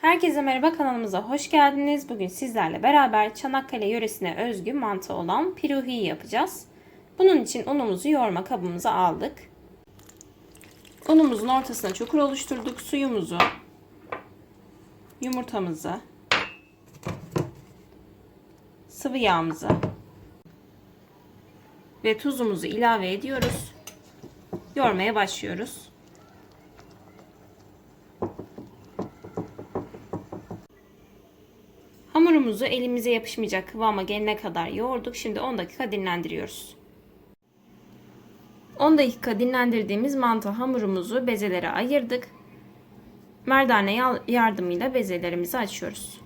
Herkese merhaba kanalımıza hoş geldiniz. Bugün sizlerle beraber Çanakkale yöresine özgü mantı olan piruhiyi yapacağız. Bunun için unumuzu yoğurma kabımıza aldık. Unumuzun ortasına çukur oluşturduk. Suyumuzu, yumurtamızı, sıvı yağımızı ve tuzumuzu ilave ediyoruz. Yoğurmaya başlıyoruz. Hamurumuzu elimize yapışmayacak kıvama gelene kadar yoğurduk. Şimdi 10 dakika dinlendiriyoruz. 10 dakika dinlendirdiğimiz mantı hamurumuzu bezelere ayırdık. Merdane yardımıyla bezelerimizi açıyoruz.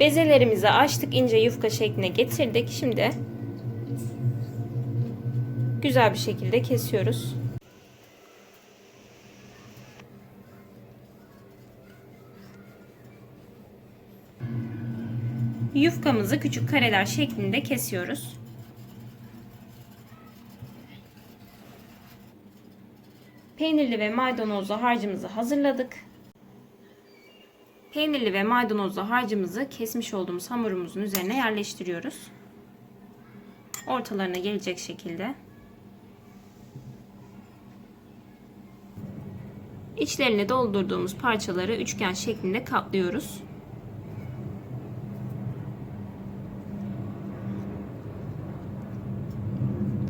Bezelerimizi açtık, ince yufka şekline getirdik. Şimdi güzel bir şekilde kesiyoruz. Yufkamızı küçük kareler şeklinde kesiyoruz. Peynirli ve maydanozlu harcımızı hazırladık. Peynirli ve maydanozlu harcımızı kesmiş olduğumuz hamurumuzun üzerine yerleştiriyoruz. Ortalarına gelecek şekilde. İçlerine doldurduğumuz parçaları üçgen şeklinde katlıyoruz.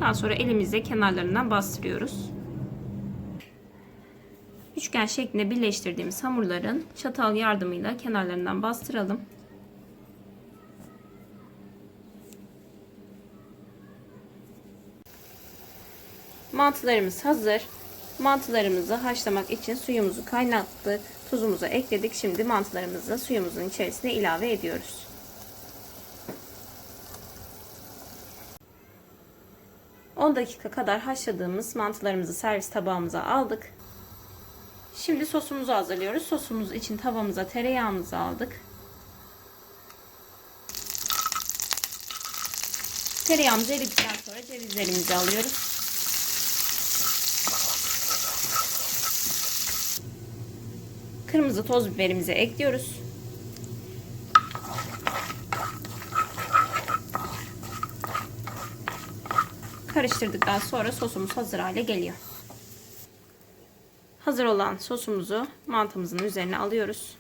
Daha sonra elimizle kenarlarından bastırıyoruz. Üçgen şeklinde birleştirdiğimiz hamurların çatal yardımıyla kenarlarından bastıralım. Mantılarımız hazır. Mantılarımızı haşlamak için suyumuzu kaynattık. Tuzumuzu ekledik. Şimdi mantılarımızı suyumuzun içerisine ilave ediyoruz. ...10 dakika kadar haşladığımız mantılarımızı servis tabağımıza aldık. Şimdi sosumuzu hazırlıyoruz. Sosumuz için tavamıza tereyağımızı aldık. Tereyağımız eridikten sonra cevizlerimizi alıyoruz. Kırmızı toz biberimizi ekliyoruz. Karıştırdıktan sonra sosumuz hazır hale geliyor. Hazır olan sosumuzu mantımızın üzerine alıyoruz.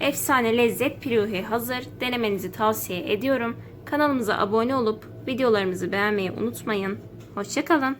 Efsane lezzet piruhi hazır. Denemenizi tavsiye ediyorum. Kanalımıza abone olup videolarımızı beğenmeyi unutmayın. Hoşçakalın.